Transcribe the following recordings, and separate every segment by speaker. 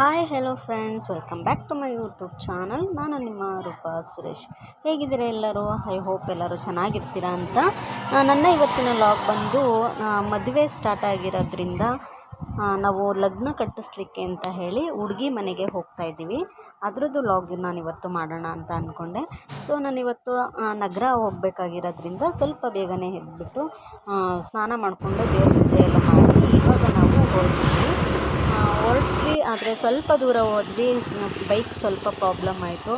Speaker 1: Hi hello friends welcome back to my YouTube channel ನಾನು ನಿಮ್ಮ ರೂಪಾ ಸುರೇಶ್. ಹೇಗಿದ್ದೀರಾ ಎಲ್ಲರೂ? ಐ ಹೋಪ್ ಎಲ್ಲರೂ ಚೆನ್ನಾಗಿರ್ತೀರಾ ಅಂತ. ನನ್ನ ಇವತ್ತಿನ ಲಾಗ್ ಬಂದು ಮದುವೆ ಸ್ಟಾರ್ಟ್ ಆಗಿರೋದ್ರಿಂದ ನಾವು ಲಗ್ನ ಕಟ್ಟಿಸ್ಲಿಕ್ಕೆ ಅಂತ ಹೇಳಿ ಹುಡುಗಿ ಮನೆಗೆ ಹೋಗ್ತಾ ಇದ್ದೀವಿ. ಅದರದ್ದು ಲಾಗ್ ನಾನು ಇವತ್ತು ಮಾಡೋಣ ಅಂತ ಅಂದ್ಕೊಂಡೆ ಸೊ ನಾನಿವತ್ತು ನಗರ ಹೋಗಬೇಕಾಗಿರೋದ್ರಿಂದ ಸ್ವಲ್ಪ ಬೇಗನೆ ಎದ್ಬಿಟ್ಟು ಸ್ನಾನ ಮಾಡಿಕೊಂಡು ದೇವ್ರ ಪೂಜೆ ಎಲ್ಲ ಮಾಡಿ ಇವಾಗ ನಾವು ಹೊರಟ್ವಿ ಆದರೆ ಸ್ವಲ್ಪ ದೂರ ಹೋದ್ವಿ ಬೈಕ್ ಸ್ವಲ್ಪ ಪ್ರಾಬ್ಲಮ್ ಆಯಿತು.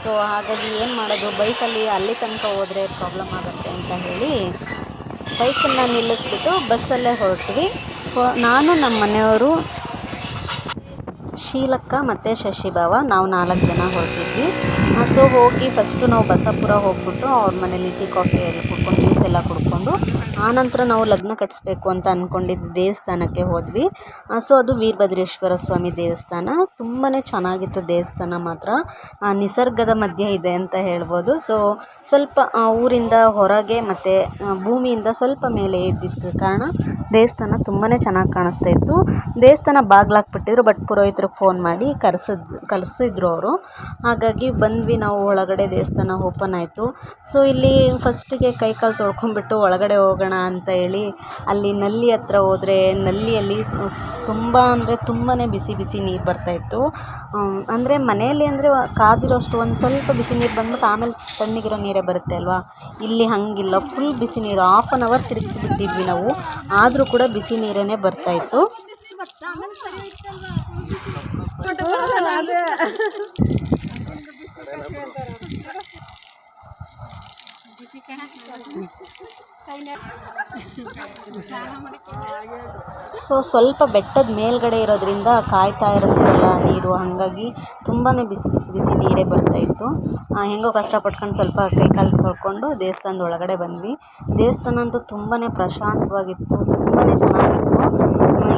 Speaker 1: ಸೊ ಹಾಗಾಗಿ ಏನು ಮಾಡೋದು ಬೈಕಲ್ಲಿ ಅಲ್ಲಿ ತನಕ ಹೋದರೆ ಪ್ರಾಬ್ಲಮ್ ಆಗುತ್ತೆ ಅಂತ ಹೇಳಿ ಬೈಕನ್ನು ನಿಲ್ಲಿಸ್ಬಿಟ್ಟು ಬಸ್ಸಲ್ಲೇ ಹೊರಟ್ವಿ. ನಾನು ನಮ್ಮ ಮನೆಯವರು ಶೀಲಕ್ಕ ಮತ್ತು ಶಶಿಭಾವ ನಾವು ನಾಲ್ಕು ಜನ ಹೊರಟಿದ್ವಿ ಸೊ ಹೋಗಿ ಫಸ್ಟು ನಾವು ಬಸಾಪುರ ಹೋಗ್ಬಿಟ್ಟು ಅವ್ರ ಮನೇಲಿ ಟೀ, ಕಾಫಿ ಎಲ್ಲ ಕುಡ್ಕೊಂಡು ಜ್ಯೂಸ್ ಎಲ್ಲ ಕುಡ್ಕೊಂಡು ಆನಂತರ ನಾವು ಲಗ್ನ ಕಟ್ಟಿಸ್ಬೇಕು ಅಂತ ಅಂದ್ಕೊಂಡಿದ್ದು ದೇವಸ್ಥಾನಕ್ಕೆ ಹೋದ್ವಿ. ಸೊ ಅದು ವೀರಭದ್ರೇಶ್ವರ ಸ್ವಾಮಿ ದೇವಸ್ಥಾನ. ತುಂಬಾ ಚೆನ್ನಾಗಿತ್ತು ದೇವಸ್ಥಾನ ಮಾತ್ರ. ನಿಸರ್ಗದ ಮಧ್ಯೆ ಇದೆ ಅಂತ ಹೇಳ್ಬೋದು. ಸೊ ಸ್ವಲ್ಪ ಊರಿಂದ ಹೊರಗೆ ಮತ್ತು ಭೂಮಿಯಿಂದ ಸ್ವಲ್ಪ ಮೇಲೆ ಇದ್ದಿದ್ದ ಕಾರಣ ದೇವಸ್ಥಾನ ತುಂಬಾ ಚೆನ್ನಾಗಿ ಕಾಣಿಸ್ತಾ ಇತ್ತು. ದೇವಸ್ಥಾನ ಬಾಗ್ಲಾಕ್ಬಿಟ್ಟಿದ್ರು ಬಟ್ ಪುರೋಹಿತರಿಗೆ ಫೋನ್ ಮಾಡಿ ಕರೆಸಿದ್ ಕಲಿಸಿದ್ರು ಅವರು. ಹಾಗಾಗಿ ಬಂದ್ವಿ ನಾವು ಒಳಗಡೆ ದೇವಸ್ಥಾನ ಓಪನ್ ಆಯಿತು. ಸೊ ಇಲ್ಲಿ ಫಸ್ಟಿಗೆ ಕೈ ಕಾಲು ತೊಳ್ಕೊಂಬಿಟ್ಟು ಒಳಗಡೆ ಹೋಗೋಣ ಅಂತ ಹೇಳಿ ಅಲ್ಲಿ ನಲ್ಲಿ ಹತ್ರ ಹೋದರೆ ನಲ್ಲಿಯಲ್ಲಿ ತುಂಬ ಅಂದರೆ ತುಂಬಾ ಬಿಸಿ ಬಿಸಿ ನೀರು ಬರ್ತಾಯಿತ್ತು ಅಂದರೆ ಮನೆಯಲ್ಲಿ ಅಂದರೆ ಕಾದಿರೋಷ್ಟು ಒಂದು ಸ್ವಲ್ಪ ಬಿಸಿ ನೀರು ಬಂದ್ಬಿಟ್ಟು ಆಮೇಲೆ ತಣ್ಣಗಿರೋ ನೀರೇ ಬರುತ್ತೆ ಅಲ್ವಾ? ಇಲ್ಲಿ ಹಾಗಿಲ್ಲ ಫುಲ್ ಬಿಸಿ ನೀರು ಹಾಫ್ ಆನ್ ಅವರ್ ತಿರುಗಿಸಿಬಿಟ್ಟಿದ್ವಿ ನಾವು. ಆದರೂ ಕೂಡ ಬಿಸಿ ನೀರೇ ಬರ್ತಾಯಿತ್ತು ಸೊ ಸ್ವಲ್ಪ ಬೆಟ್ಟದ ಮೇಲ್ಗಡೆ ಇರೋದ್ರಿಂದ ಕಾಯ್ತಾ ಇರುತ್ತಲ್ಲ ನೀರು, ಹಾಗಾಗಿ ತುಂಬಾ ಬಿಸಿ ಬಿಸಿ ಬಿಸಿ ನೀರೇ ಬರ್ತಾಯಿತ್ತು ಹೆಂಗೋ ಕಷ್ಟಪಟ್ಕೊಂಡು ಸ್ವಲ್ಪ ಕೈ ಕಾಲು ತೊಳ್ಕೊಂಡು ದೇವಸ್ಥಾನದ ಒಳಗಡೆ ಬಂದ್ವಿ. ದೇವಸ್ಥಾನ ಅಂತೂ ತುಂಬಾ ಪ್ರಶಾಂತವಾಗಿತ್ತು ತುಂಬಾ ಚೆನ್ನಾಗಿತ್ತು.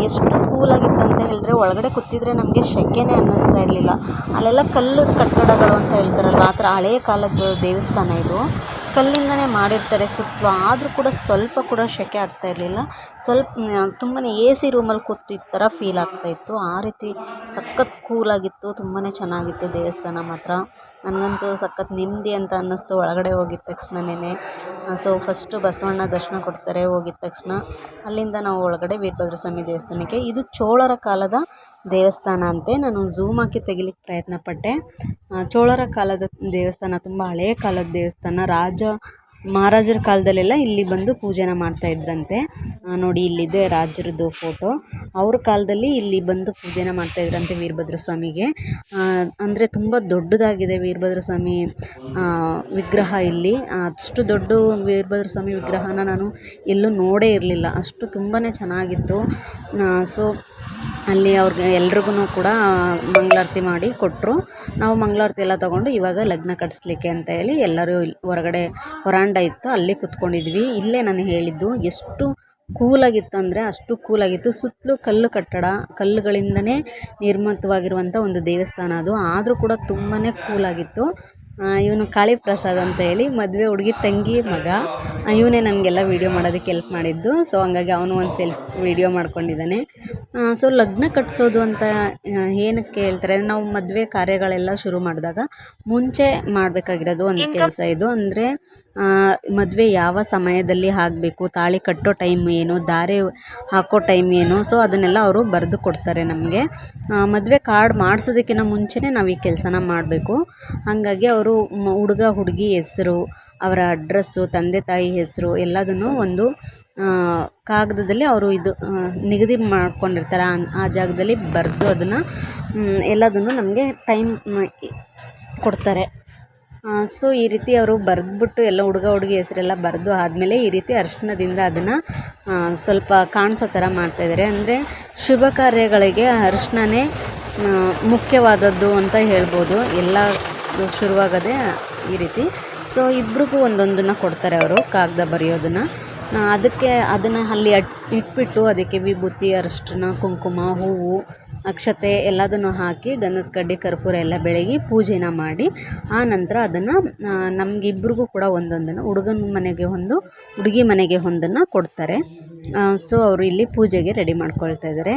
Speaker 1: ಎಷ್ಟು ಕೂಲಾಗಿತ್ತು ಅಂತ ಹೇಳಿದ್ರೆ ಒಳಗಡೆ ಕೂತಿದ್ರೆ ನಮಗೆ ಶೆಕೆನೇ ಅನ್ನಿಸ್ತಾ ಇರಲಿಲ್ಲ. ಅಲ್ಲೆಲ್ಲ ಕಲ್ಲು ಕಟ್ಟಡಗಳು ಅಂತ ಹೇಳ್ತಾರಲ್ವ, ಆ ಥರ ಹಳೆಯ ಕಾಲದ ದೇವಸ್ಥಾನ ಇದು. ಕಲ್ಲಿಂದನೇ ಮಾಡಿರ್ತಾರೆ ಸುತ್ತಲೂ ಆದರೂ ಕೂಡ ಸ್ವಲ್ಪ ಕೂಡ ಸೆಕೆ ಆಗ್ತಾ ಇರಲಿಲ್ಲ. ಸ್ವಲ್ಪ ತುಂಬಾ ಎ ಸಿ ರೂಮಲ್ಲಿ ಕೂತಿದ್ದ ಥರ ಫೀಲ್ ಆಗ್ತಾ ಇತ್ತು. ಆ ರೀತಿ ಸಖತ್ ಕೂಲಾಗಿತ್ತು ತುಂಬಾ ಚೆನ್ನಾಗಿತ್ತು ದೇವಸ್ಥಾನ ಮಾತ್ರ. ನನಗಂತೂ ಸಖತ್ ನೆಮ್ಮದಿ ಅಂತ ಅನ್ನಿಸ್ತು. ಒಳಗಡೆ ಹೋಗಿದ ತಕ್ಷಣನೇ ಸೊ ಫಸ್ಟು ಬಸವಣ್ಣ ದರ್ಶನ ಕೊಡ್ತಾರೆ ಹೋಗಿದ ತಕ್ಷಣ. ಅಲ್ಲಿಂದ ನಾವು ಒಳಗಡೆ ವೀರಭದ್ರ ಸ್ವಾಮಿ ದೇವಸ್ಥಾನಕ್ಕೆ. ಇದು ಚೋಳರ ಕಾಲದ ದೇವಸ್ಥಾನ ಅಂತೆ. ನಾನು ಝೂಮ್ ಹಾಕಿ ತೆಗಿಲಿಕ್ಕೆ ಪ್ರಯತ್ನ ಪಟ್ಟೆ ಚೋಳರ ಕಾಲದ ದೇವಸ್ಥಾನ, ತುಂಬ ಹಳೆಯ ಕಾಲದ ದೇವಸ್ಥಾನ. ರಾಜ ಮಹಾರಾಜರ ಕಾಲದಲ್ಲೆಲ್ಲ ಇಲ್ಲಿ ಬಂದು ಪೂಜೆನ ಮಾಡ್ತಾ ನೋಡಿ ಇಲ್ಲಿದೆ ರಾಜರದ್ದು ಫೋಟೋ ಅವ್ರ ಕಾಲದಲ್ಲಿ ಇಲ್ಲಿ ಬಂದು ಪೂಜೆನ ಮಾಡ್ತಾ ಇದ್ರಂತೆ ವೀರಭದ್ರ ಸ್ವಾಮಿಗೆ. ಅಂದರೆ ತುಂಬ ದೊಡ್ಡದಾಗಿದೆ ವೀರಭದ್ರ ಸ್ವಾಮಿ ವಿಗ್ರಹ ಇಲ್ಲಿ. ಅಷ್ಟು ದೊಡ್ಡ ವೀರಭದ್ರ ಸ್ವಾಮಿ ವಿಗ್ರಹನ ನಾನು ಎಲ್ಲೂ ನೋಡೇ ಇರಲಿಲ್ಲ. ಅಷ್ಟು ತುಂಬಾ ಚೆನ್ನಾಗಿತ್ತು. ಸೊ ಅಲ್ಲಿ ಅವ್ರಿಗೆ ಎಲ್ರಿಗೂ ಕೂಡ ಮಂಗಳಾರತಿ ಮಾಡಿ ಕೊಟ್ಟರು ನಾವು ಮಂಗಳಾರತಿ ಎಲ್ಲ ತೊಗೊಂಡು ಇವಾಗ ಲಗ್ನ ಕಟ್ಟಿಸ್ಲಿಕ್ಕೆ ಅಂತ ಹೇಳಿ ಎಲ್ಲರೂ ಹೊರಗಡೆ ಹೊರಾಂಡ ಇತ್ತು, ಅಲ್ಲಿ ಕುತ್ಕೊಂಡಿದ್ವಿ. ಇಲ್ಲೇ ನಾನು ಹೇಳಿದ್ದು, ಎಷ್ಟು ಕೂಲಾಗಿತ್ತು ಅಂದರೆ ಅಷ್ಟು ಕೂಲಾಗಿತ್ತು. ಸುತ್ತಲೂ ಕಲ್ಲು ಕಟ್ಟಡ, ಕಲ್ಲುಗಳಿಂದನೇ ನಿರ್ಮಿತವಾಗಿರುವಂಥ ಒಂದು ದೇವಸ್ಥಾನ ಅದು. ಆದರೂ ಕೂಡ ತುಂಬಾ ಕೂಲಾಗಿತ್ತು. ಇವನು ಕಾಳಿ ಪ್ರಸಾದ್ ಅಂತ ಹೇಳಿ ಮದುವೆ ಹುಡುಗಿ ತಂಗಿ ಮಗ. ಇವನೇ ನನಗೆಲ್ಲ ವೀಡಿಯೋ ಮಾಡೋದಕ್ಕೆ ಹೆಲ್ಪ್ ಮಾಡಿದ್ದು. ಸೊ ಹಂಗಾಗಿ ಅವನು ಒಂದು ಸೆಲ್ಫ್ ವೀಡಿಯೋ ಮಾಡ್ಕೊಂಡಿದ್ದಾನೆ. ಸೊ ಲಗ್ನ ಕಟ್ಟಿಸೋದು ಅಂತ ಏನಕ್ಕೆ ಹೇಳ್ತಾರೆ? ನಾವು ಮದುವೆ ಕಾರ್ಯಗಳೆಲ್ಲ ಶುರು ಮಾಡಿದಾಗ ಮುಂಚೆ ಮಾಡಬೇಕಾಗಿರೋದು ಒಂದು ಕೆಲಸ ಇದು. ಅಂದರೆ ಮದುವೆ ಯಾವ ಸಮಯದಲ್ಲಿ ಆಗಬೇಕು? ತಾಳಿ ಕಟ್ಟೋ ಟೈಮ್ ಏನು? ದಾರೆ ಹಾಕೋ ಟೈಮ್ ಏನು? ಸೊ ಅದನ್ನೆಲ್ಲ ಅವರು ಬರೆದು ಕೊಡ್ತಾರೆ ನಮಗೆ. ಮದುವೆ ಕಾರ್ಡ್ ಮಾಡಿಸೋದಕ್ಕಿಂತ ಮುಂಚೆನೇ ನಾವು ಈ ಕೆಲಸನ ಮಾಡಬೇಕು. ಹಾಗಾಗಿ ಅವರು ಹುಡುಗ, ಹುಡುಗಿ ಹೆಸರು, ಅವರ ಅಡ್ರಸ್ಸು, ತಂದೆ, ತಾಯಿ ಹೆಸರು ಎಲ್ಲದನ್ನು ಒಂದು ಕಾಗದದಲ್ಲಿ ಅವರು ಇದು ನಿಗದಿ ಮಾಡ್ಕೊಂಡಿರ್ತಾರೆ. ಆ- ಜಾಗದಲ್ಲಿ ಬರೆದು ಅದನ್ನು ಎಲ್ಲದನ್ನು ನಮಗೆ ಟೈಮ್ ಕೊಡ್ತಾರೆ. ಸೊ, ಈ ರೀತಿ ಅವರು ಬರೆದ್ಬಿಟ್ಟು ಎಲ್ಲ ಹುಡುಗ, ಹುಡುಗಿ ಹೆಸರೆಲ್ಲ ಬರೆದು ಆದಮೇಲೆ ಈ ರೀತಿ ಅರಿಶಿಣದಿಂದ ಅದನ್ನು ಸ್ವಲ್ಪ ಕಾಣಿಸೋ ಥರ ಮಾಡ್ತಾಯಿದ್ದಾರೆ ಅಂದರೆ ಶುಭ ಕಾರ್ಯಗಳಿಗೆ ಅರಿಶಿಣನೇ ಮುಖ್ಯವಾದದ್ದು ಅಂತ ಹೇಳ್ಬೋದು. ಎಲ್ಲ ಶುರುವಾಗೋದೇ ಈ ರೀತಿ. ಸೊ ಇಬ್ರಿಗೂ ಒಂದೊಂದನ್ನು ಕೊಡ್ತಾರೆ ಅವರು, ಕಾಗದ ಬರೆಯೋದನ್ನು. ಅದಕ್ಕೆ ಅದನ್ನು ಅಲ್ಲಿ ಇಟ್ಬಿಟ್ಟು ಅದಕ್ಕೆ ವಿಭೂತಿ, ಅರಿಶಿನ, ಕುಂಕುಮ, ಹೂವು, ಅಕ್ಷತೆ ಎಲ್ಲದನ್ನು ಹಾಕಿ ಗಂಧದ ಕಡ್ಡಿ, ಕರ್ಪೂರ ಎಲ್ಲ ಬೆಳಗಿ ಪೂಜೆನ ಮಾಡಿ, ಆ ನಂತರ ಅದನ್ನು ನಮಗಿಬ್ರಿಗೂ ಕೂಡ ಒಂದೊಂದನ್ನು, ಹುಡುಗನ ಮನೆಗೆ ಒಂದು, ಹುಡುಗಿ ಮನೆಗೆ ಒಂದನ್ನು ಕೊಡ್ತಾರೆ. ಸೊ ಅವರು ಇಲ್ಲಿ ಪೂಜೆಗೆ ರೆಡಿ ಮಾಡ್ಕೊಳ್ತಾ ಇದ್ದಾರೆ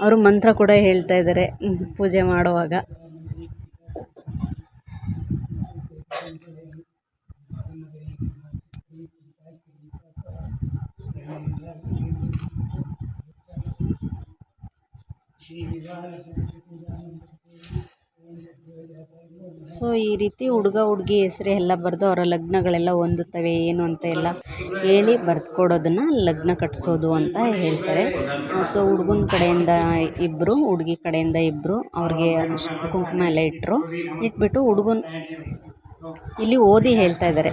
Speaker 1: ಅವರು ಮಂತ್ರ ಕೂಡ ಹೇಳ್ತಾ ಇದ್ದಾರೆ ಪೂಜೆ ಮಾಡುವಾಗ. ಸೊ ಈ ರೀತಿ ಹುಡುಗ, ಹುಡುಗಿ ಹೆಸರು ಎಲ್ಲ ಬರೆದು ಅವರ ಲಗ್ನಗಳೆಲ್ಲ ಹೊಂದುತ್ತವೆ, ಏನು ಅಂತ ಎಲ್ಲ ಹೇಳಿ ಬರೆದು ಕೊಡೋದನ್ನು ಲಗ್ನ ಕಟ್ಟಿಸೋದು ಅಂತ ಹೇಳ್ತಾರೆ. ಸೊ ಹುಡುಗನ ಕಡೆಯಿಂದ ಇಬ್ಬರು ಹುಡುಗಿ ಕಡೆಯಿಂದ ಇಬ್ಬರು ಅವ್ರಿಗೆ ಕುಂಕುಮ ಎಲ್ಲ ಇಟ್ಟರು ಇಟ್ಬಿಟ್ಟು ಹುಡುಗನ ಇಲ್ಲಿ ಓದಿ ಹೇಳ್ತಾ ಇದ್ದಾರೆ.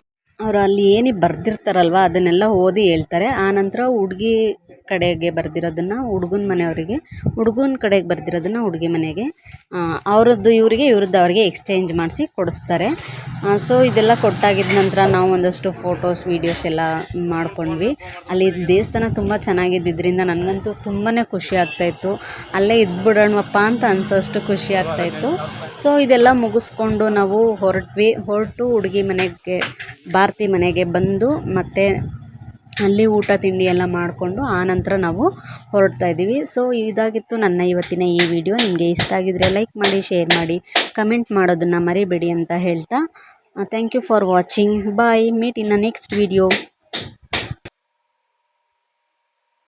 Speaker 1: ಅವರು ಅಲ್ಲಿ ಏನೇ ಬರ್ದಿರ್ತಾರಲ್ವ ಅದನ್ನೆಲ್ಲ ಓದಿ ಹೇಳ್ತಾರೆ. ಆನಂತರ ಹುಡುಗಿ ಕಡೆಗೆ ಬರೆದಿರೋದನ್ನು ಹುಡುಗನ ಮನೆಯವರಿಗೆ, ಹುಡುಗನ ಕಡೆಗೆ ಬರೆದಿರೋದನ್ನ ಹುಡುಗಿ ಮನೆಗೆ ಅವರದ್ದು ಇವರಿಗೆ, ಇವ್ರದ್ದು ಅವ್ರಿಗೆ ಎಕ್ಸ್ಚೇಂಜ್ ಮಾಡಿಸಿ ಕೊಡಿಸ್ತಾರೆ. ಸೊ ಇದೆಲ್ಲ ಕೊಟ್ಟಾಗಿದ್ದ ನಂತರ ನಾವು ಒಂದಷ್ಟು ಫೋಟೋಸ್ ವೀಡಿಯೋಸ್ ಎಲ್ಲ ಮಾಡ್ಕೊಂಡ್ವಿ. ಅಲ್ಲಿ ದೇವಸ್ಥಾನ ತುಂಬ ಚೆನ್ನಾಗಿದ್ದರಿಂದ ನನಗಂತೂ ತುಂಬಾ ಖುಷಿ ಆಗ್ತಾಯಿತ್ತು ಅಲ್ಲೇ ಇದ್ಬಿಡೋಣವಪ್ಪ ಅಂತ ಅನ್ಸೋಷ್ಟು ಖುಷಿ ಆಗ್ತಾಯಿತ್ತು ಸೊ ಇದೆಲ್ಲ ಮುಗಿಸ್ಕೊಂಡು ನಾವು ಹೊರಟ್ವಿ, ಹೊರಟು ಹುಡುಗಿ ಮನೆಗೆ, ಭಾರತಿ ಮನೆಗೆ ಬಂದು ಮತ್ತೆ ಅಲ್ಲಿ ಊಟ, ತಿಂಡಿ ಎಲ್ಲ ಮಾಡಿಕೊಂಡು ಆನಂತರ ನಾವು ಹೊರಡ್ತಾ ಇದ್ದೀವಿ. ಸೊ ಇದಾಗಿತ್ತು ನನ್ನ ಇವತ್ತಿನ ಈ ವಿಡಿಯೋ ನಿಮಗೆ ಇಷ್ಟ ಆಗಿದರೆ ಲೈಕ್ ಮಾಡಿ ಶೇರ್ ಮಾಡಿ ಕಮೆಂಟ್ ಮಾಡೋದನ್ನು ಮರಿಬೇಡಿ ಅಂತ ಹೇಳ್ತಾ thank you for watching bye meet in next video